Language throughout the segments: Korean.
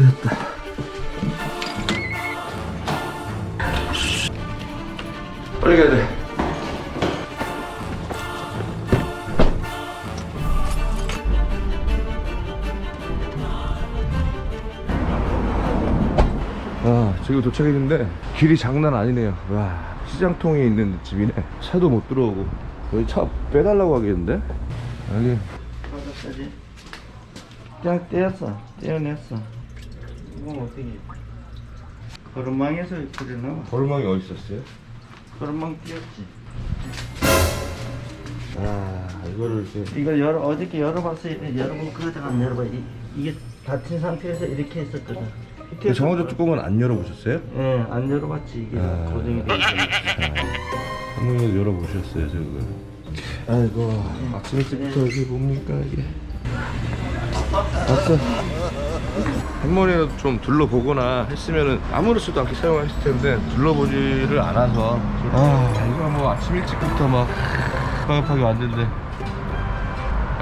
됐다. 빨리 가야 돼. 아, 지금 도착했는데 길이 장난 아니네요. 와, 시장통에 있는 집이네. 차도 못 들어오고 여기 차 빼달라고 하겠는데? 그냥 떼었어. 떼어냈어. 이건 어떻게? 거름망에서 그래 나와. 거름망이 어디 있었어요? 거름망 띄었지. 아, 이거를 이렇게 이거 열어 어저께 열어봤어요. 열어보면 그거 안 열어봐. 이, 이게 닫힌 상태에서 이렇게 했었거든. 그 정원조 뚜껑은 안 열어보셨어요? 예, 안 열어봤지 이게 아. 고정이 돼 있어. 한번 열어보셨어요, 저거. 아이고, 아침 일찍부터 이게 뭡니까, 이게. 왔어. 한머리라도 좀 둘러보거나 했으면은 아무렇지도 않게 사용했을 텐데 둘러보지를 않아서 아. 이거 뭐 아침 일찍부터 막 급하게 왔는데.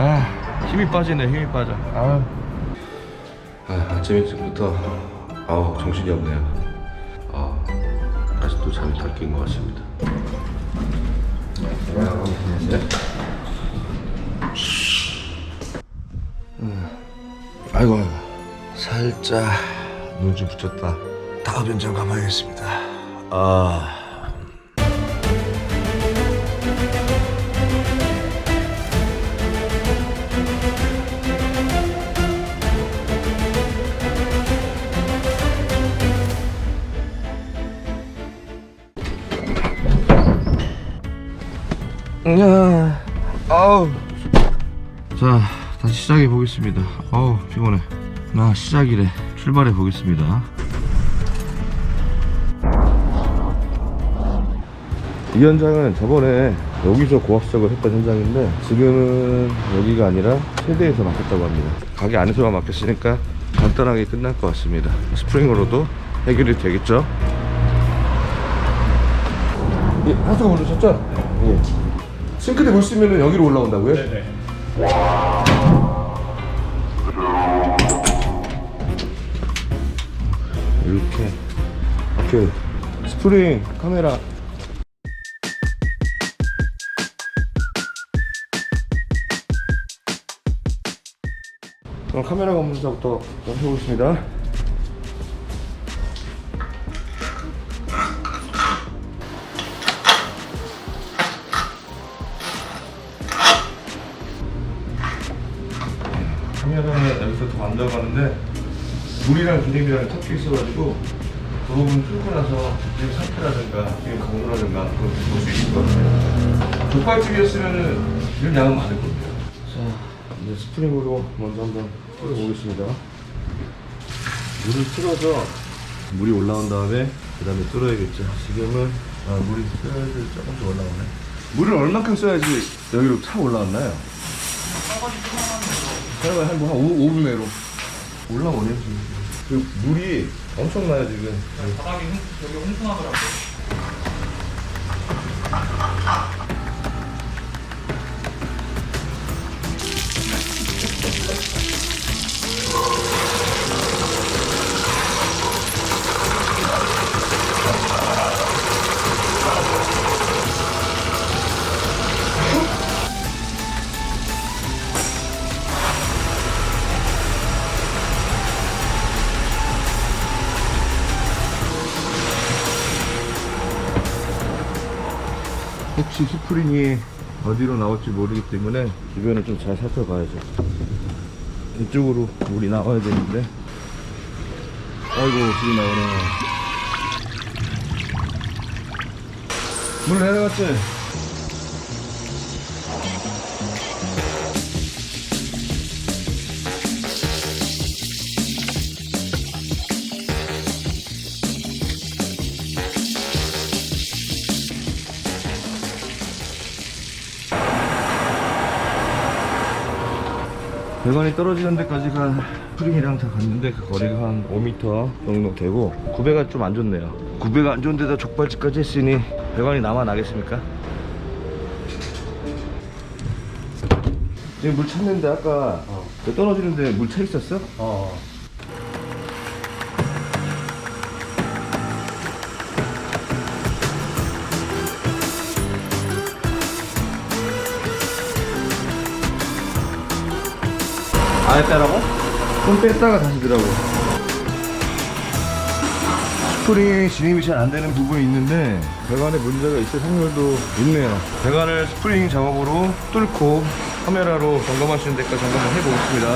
아 힘이 빠지네 힘이 빠져. 아, 아 아침 일찍부터? 아우 정신이 없네요. 아 아직도 잠이 덜 깬 것 같습니다. 아이고 아이고 살짝 눈 좀 붙였다 다음 현장 가봐야겠습니다 아 야, 아우. 자, 다시 시작해 보겠습니다. 아우, 피곤해. 나 시작이래. 출발해 보겠습니다. 이 현장은 저번에 여기서 고압 시작을 했던 현장인데 지금은 여기가 아니라 세대에서 맡겼다고 합니다. 가게 안에서만 맡겼으니까 간단하게 끝날 것 같습니다. 스프링으로도 해결이 되겠죠? 예, 하수가 올르셨죠? 예. 싱크대 물 쓰면 여기로 올라온다고요? 네네. 이렇게 이렇게 스프링 카메라 그럼 카메라 검사부터 해보겠습니다. 물이랑 기름이랑 섞여 있어가지고 그 부분 뚫고 나서 지금 상태라든가 지금 강도라든가 그런 볼수 있을 것 같아요. 족발집이었으면은 이런 양은 많을 겁니다. 자, 이제 스프링으로 먼저 한번 뚫어보겠습니다. 물을 틀어서 물이 올라온 다음에 그 다음에 뚫어야겠죠. 지금은 아, 물이 슬슬 조금씩 올라오네. 물을 얼만큼 써야지 여기로 차 올라왔나요? 한뭐 한 5, 5분 내로 올라오네요 지금 그 물이 엄청나요 지금 바닥이 흉, 여기 홍콩하더라고요. 혹시 스프링이 어디로 나올지 모르기 때문에 주변을 좀 잘 살펴봐야죠. 이쪽으로 물이 나와야 되는데. 아이고 지금 나오네. 물 내려갔지? 배관이 떨어지는 데까지가 스프링이랑 다 갔는데 그 거리가 한 5m 정도 되고 구배가 좀 안 좋네요 구배가 안 좋은 데다 족발집까지 했으니 배관이 남아 나겠습니까? 지금 물 찼는데 아까 그 떨어지는데 물 차 있었어? 어. 안 했다라고? 손 뺐다가 다시 들라고. 스프링이 진입이 잘 안 되는 부분이 있는데 배관에 문제가 있을 확률도 있네요. 배관을 스프링 작업으로 뚫고 카메라로 점검하시는 데까지 점검을 해보겠습니다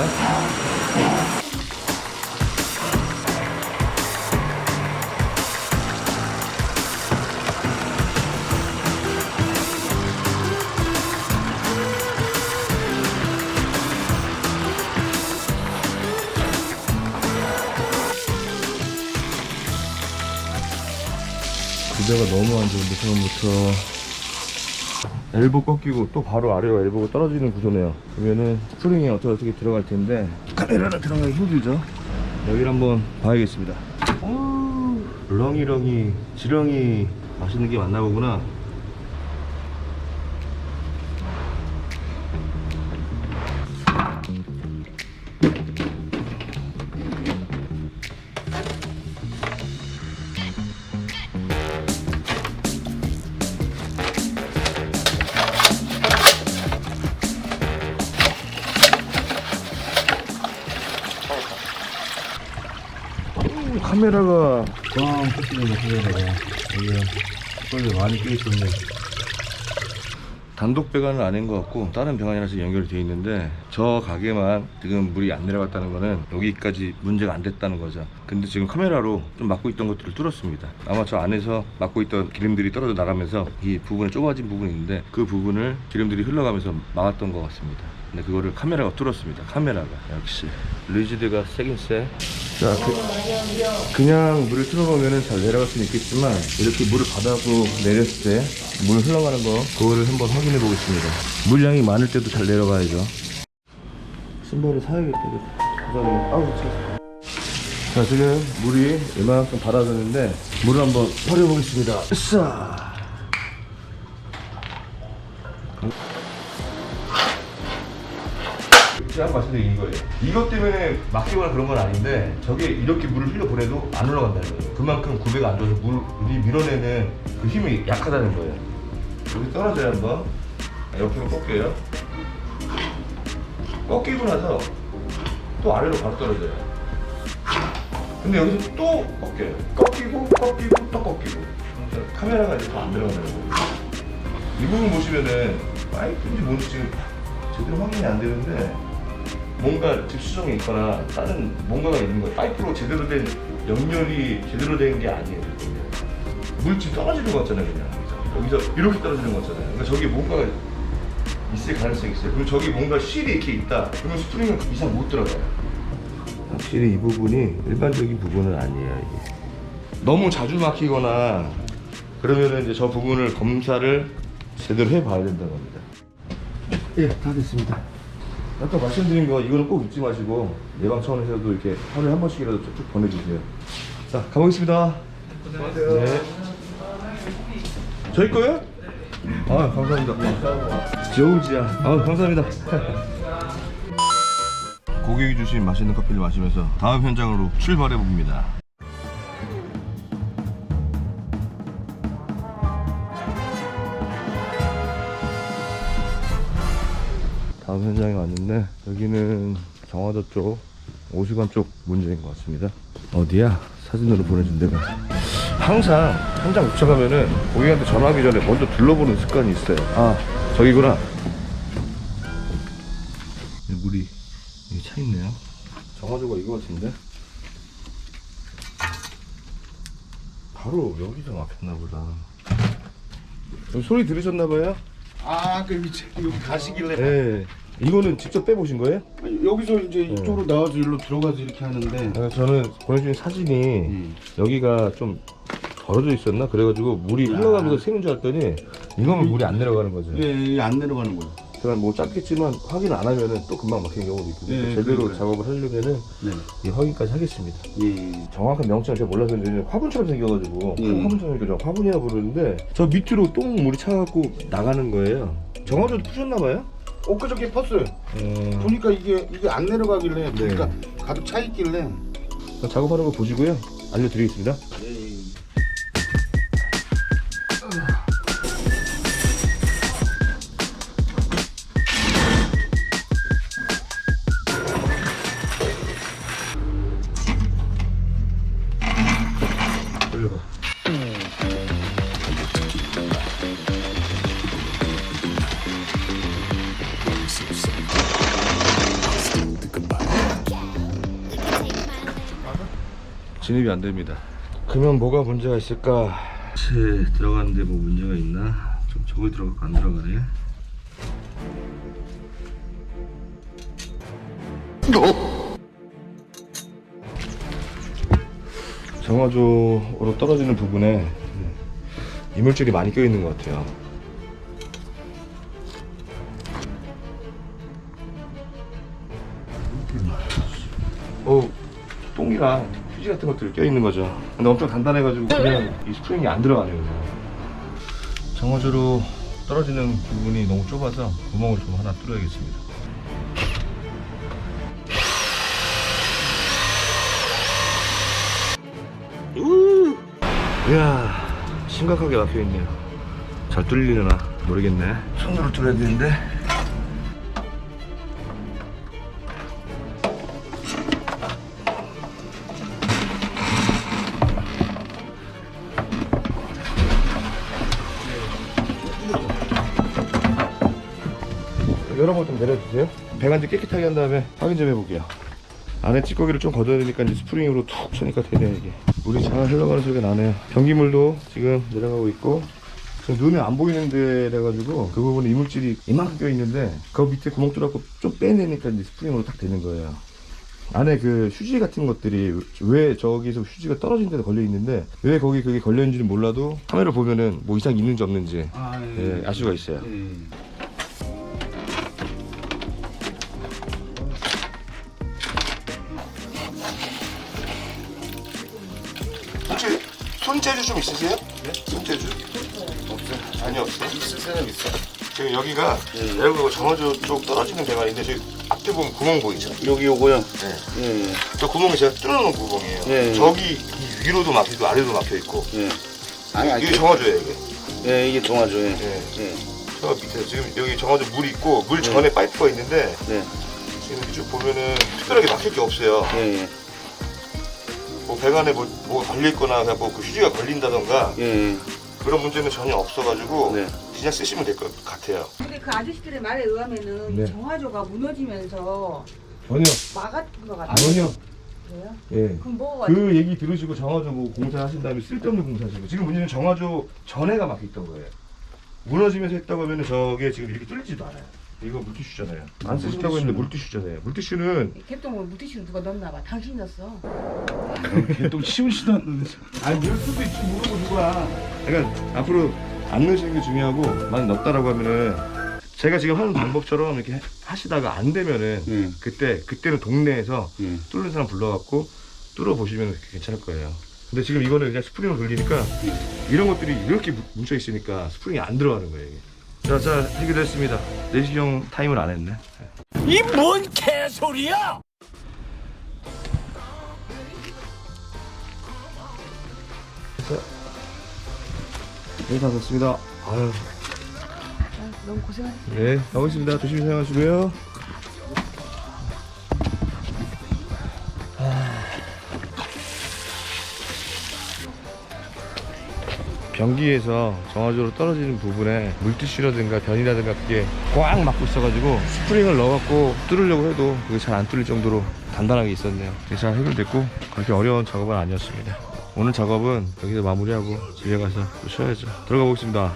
너무 안 좋은데 처음부터. 엘보 꺾이고 또 바로 아래로 엘보가 떨어지는 구조네요. 그러면은 스프링이 어떻게 어떻게 들어갈 텐데 카메라는 들어가기 힘들죠. 여기를 한번 봐야겠습니다. 오, 렁이렁이 지렁이 맛있는 게 맞나 보구나 카메라가 꽝 뜯기는 카메라가 이게 걸 많이 끼있었네. 단독 배관은 아닌 것 같고 다른 배관이라서 연결이 되어 있는데 저 가게만 지금 물이 안 내려갔다는 거는 여기까지 문제가 안 됐다는 거죠. 근데 지금 카메라로 좀 막고 있던 것들을 뚫었습니다. 아마 저 안에서 막고 있던 기름들이 떨어져 나가면서 이 부분에 좁아진 부분이 있는데 그 부분을 기름들이 흘러가면서 막았던 것 같습니다. 근데 그거를 카메라가 뚫었습니다. 카메라가. 역시. 리지드가 세긴 세. 자, 그, 그냥 물을 틀어놓으면 잘 내려갈 수는 있겠지만 이렇게 물을 받아서 내렸을 때 물 흘러가는 거 그거를 한번 확인해 보겠습니다. 물량이 많을 때도 잘 내려가야죠 신발을 사야겠다 그다음에 아우 차. 자 지금 물이 이만큼 받아졌는데 물을 한번 버려 보겠습니다 으쌰 제가 말씀드린 거예요. 이것 때문에 막히거나 그런 건 아닌데 저게 이렇게 물을 흘려 보내도 안 올라간다는 거예요. 그만큼 구배가 안 좋아서 물이 밀어내는 그 힘이 약하다는 거예요. 여기 떨어져요 한번. 옆으로 꺾여요. 꺾이고 나서 또 아래로 바로 떨어져요. 근데 여기서 또 꺾여요. 꺾이고 꺾이고 또 꺾이고. 카메라가 이제 더안 들어가는 거예요. 이 부분 보시면은 파이프인지 뭔지 지금 제대로 확인이 안 되는데 뭔가 집 수정이 있거나 다른 뭔가가 있는 거예요. 파이프로 제대로 된 연결이 제대로 된 게 아니에요. 물질 떨어지는 거 같잖아요, 그냥. 여기서 이렇게 떨어지는 거 같잖아요. 그러니까 저기 뭔가가 있을 가능성이 있어요. 그리고 저기 뭔가 실이 이렇게 있다. 그러면 스프링은 그 이상 못 들어가요. 확실히 이 부분이 일반적인 부분은 아니에요, 이게. 너무 자주 막히거나 그러면은 이제 저 부분을 검사를 제대로 해봐야 된다는 겁니다. 예, 다 됐습니다. 아까 말씀드린 거 이거는 꼭 잊지 마시고 예방 차원에서도 이렇게 하루에 한 번씩이라도 쭉쭉 보내주세요. 자, 가보겠습니다. 네. 저희 거요? 아, 감사합니다. 조우지야. 아, 감사합니다. 고객이 주신 맛있는 커피를 마시면서 다음 현장으로 출발해 봅니다. 다음 현장에 왔는데 여기는 정화도 쪽 오수관 쪽 문제인 것 같습니다 어디야? 사진으로 보내준 데가 항상 현장 도착하면은 고객한테 전화하기 전에 먼저 둘러보는 습관이 있어요. 아. 저기구나. 물이 여기 차 있네요. 정화조가 이거 같은데? 바로 여기서 막혔나 보다. 여기 소리 들으셨나 봐요? 아, 그 위치 여기 가시길래 네 이거는 직접 빼보신 거예요? 여기서 이제 이쪽으로 나와서 일로 들어가서 이렇게 하는데 아, 저는 보내주신 사진이 음. 여기가 좀 벌어져 있었나? 그래가지고 물이 흘러가면서 새는 줄 알았더니 이거면 물이 안 내려가는 거죠. 예, 안 내려가는 거예요. 제가 뭐 짧겠지만 확인 안 하면은 또 금방 막히는 경우도 있거든요. 네, 제대로 그러니까요. 작업을 하려면은 네. 이 확인까지 하겠습니다. 예. 정확한 명칭을 제가 몰라서 화분처럼 생겨가지고 예. 큰 화분처럼 생겨서 화분이라 부르는데 저 밑으로 똥 물이 차갖고 나가는 거예요. 정화조도 푸셨나봐요? 엊그저께 펐어요. 어... 보니까 이게 이게 안 내려가길래 보니까 가득 차 있길래 작업하는 거 보시고요. 알려드리겠습니다. 진입이 안 됩니다. 그러면 뭐가 문제가 있을까? 체 들어가는데 뭐 문제가 있나? 좀 저걸 들어가고 안 들어가네. 정화조로 떨어지는 부분에 이물질이 많이 껴 있는 것 같아요. 어, 똥이랑 휴지 같은 것들이 껴 있는 거죠. 근데 엄청 단단해가지고 그냥 이 스프링이 안 들어가네요. 그냥. 정화조로 떨어지는 부분이 너무 좁아서 구멍을 좀 하나 뚫어야겠습니다. 우! 이야, 심각하게 막혀 있네요. 잘 뚫리려나 모르겠네. 손으로 뚫어야 되는데. 배관지 깨끗하게 한 다음에 확인 좀 해볼게요. 안에 찌꺼기를 좀 걷어야 되니까 이제 스프링으로 툭 쳐니까 되네 이게. 물이 잘 흘러가는 소리가 나네요. 변기물도 지금 내려가고 있고 지금 눈에 안 보이는 데래 가지고 그 부분에 이물질이 이만큼 껴 있는데 그 밑에 구멍 뚫어갖고 좀 빼내니까 이제 스프링으로 딱 되는 거예요. 안에 그 휴지 같은 것들이 왜 저기서 휴지가 떨어진 데도 걸려 있는데 왜 거기 그게 걸려 있는지는 몰라도 카메라 보면은 뭐 이상 있는지 없는지 아, 예, 알 수가 있어요. 혹 손재주 좀 있으세요? 네? 손재주? 없어요. 아니 없어요? 있을 생각 있어. 지금 여기가 여러분 정화조 쪽 떨어지는 배관인데 저기 앞에 보면 구멍 보이죠? 여기 요거요. 네. 예. 저 구멍이 제가 뚫어놓은 구멍이에요. 네. 저기 이 위로도 막히고 아래도 막혀 있고. 예. 아니 아니. 이게 정화조예요 이게. 예 이게 정화조예. 네. 예. 저 밑에 지금 여기 정화조 물 있고 물 전에 파이프가 있는데 네. 지금 이쪽 보면은 특별하게 막힐 게 없어요. 예 예. 뭐 배관에 뭐, 뭐 걸려있거나 그냥 뭐그 휴지가 걸린다던가 예. 그런 문제는 전혀 없어가지고 네. 그냥 쓰시면 될 것 같아요. 근데 그 아저씨들의 말에 의하면은 네. 정화조가 무너지면서 전혀 막았던 것 같아요. 전혀 그래요? 예. 그럼 뭐가 그 얘기 들으시고 정화조 뭐 공사하신 다음에 쓸데없는 공사하시고 지금 문제는 정화조 전에가 막혀 있던 거예요. 무너지면서 했다고 하면 저게 지금 이렇게 뚫리지도 않아요. 이거 물티슈잖아요. 안 쓰신다고 했는데 물티슈잖아요. 물티슈는 개똥을 물티슈를 누가 넣나 봐. 당신이 넣었어. 또 치우지도 않는데. 아니 넣을 수도 있지 모르고 누가 그러니까 앞으로 안 넣으시는 게 중요하고 만약 넣었다라고 하면은 제가 지금 하는 방법처럼 이렇게 하시다가 안 되면은 예. 그때 그때는 동네에서 예. 뚫는 사람 불러갖고 뚫어 보시면 괜찮을 거예요. 근데 지금 이거는 그냥 스프링을 돌리니까 이런 것들이 이렇게 뭉- 뭉쳐 있으니까 스프링이 안 들어가는 거예요. 이게. 자, 자 해결됐습니다. 내시경 타임을 안 했네. 이 뭔 개소리야! 네, 다 됐습니다. 아유, 아, 너무 고생하셨어. 네, 가보겠습니다. 조심히 사용하시고요. 변기에서 정화조로 떨어지는 부분에 물티슈라든가 변이라든가 그게 꽉 막고 있어가지고 스프링을 넣어갖고 뚫으려고 해도 그게 잘 안 뚫릴 정도로 단단하게 있었네요. 잘 해결됐고 그렇게 어려운 작업은 아니었습니다. 오늘 작업은 여기서 마무리하고 집에 가서 또 쉬어야죠. 들어가 보겠습니다.